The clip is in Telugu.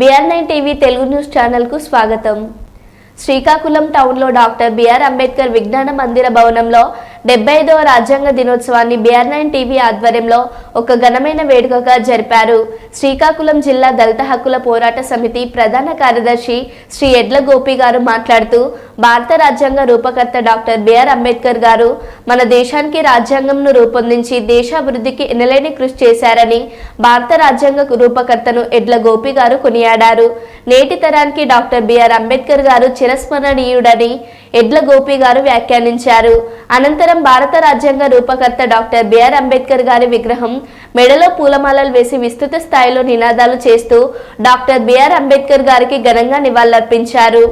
BR nine TV Telugu news స్వాగతం. శ్రీకాకుళం డాక్టర్ బిఆర్ అంబేద్కర్ విజ్ఞాన మందిర భవనంలో డెబ్బై ఐదవ రాజ్యాంగ దినోత్సవాన్ని బిఆర్ నైన్ టీవీ ఆధ్వర్యంలో ఒక ఘనమైన వేడుకగా జరిపారు. శ్రీకాకుళం జిల్లా దళిత హక్కుల పోరాట సమితి ప్రధాన కార్యదర్శి శ్రీ ఎడ్ల గోపి గారు మాట్లాడుతూ భారత రాజ్యాంగ రూపకర్త డాక్టర్ బిఆర్ అంబేద్కర్ గారు మన దేశానికి రాజ్యాంగంను రూపొందించి దేశాభివృద్ధికి ఎనలేని కృషి చేశారని భారత రాజ్యాంగ రూపకర్తను ఎడ్ల గోపి గారు కొనియాడారు. నేటి తరానికి డాక్టర్ బిఆర్ అంబేద్కర్ గారు చిరస్మరణీయుడని ఎడ్ల గోపి గారు వ్యాఖ్యానించారు. అనంతరం అనంతరం భారత రాజ్యాంగ రూపకర్త డాక్టర్ బిఆర్ అంబేద్కర్ గారి విగ్రహం మెడలో పూలమాలలు వేసి విస్తృత స్థాయిలో నినాదాలు చేస్తూ డాక్టర్ బిఆర్ అంబేద్కర్ గారికి ఘనంగా నివాళులర్పించారు.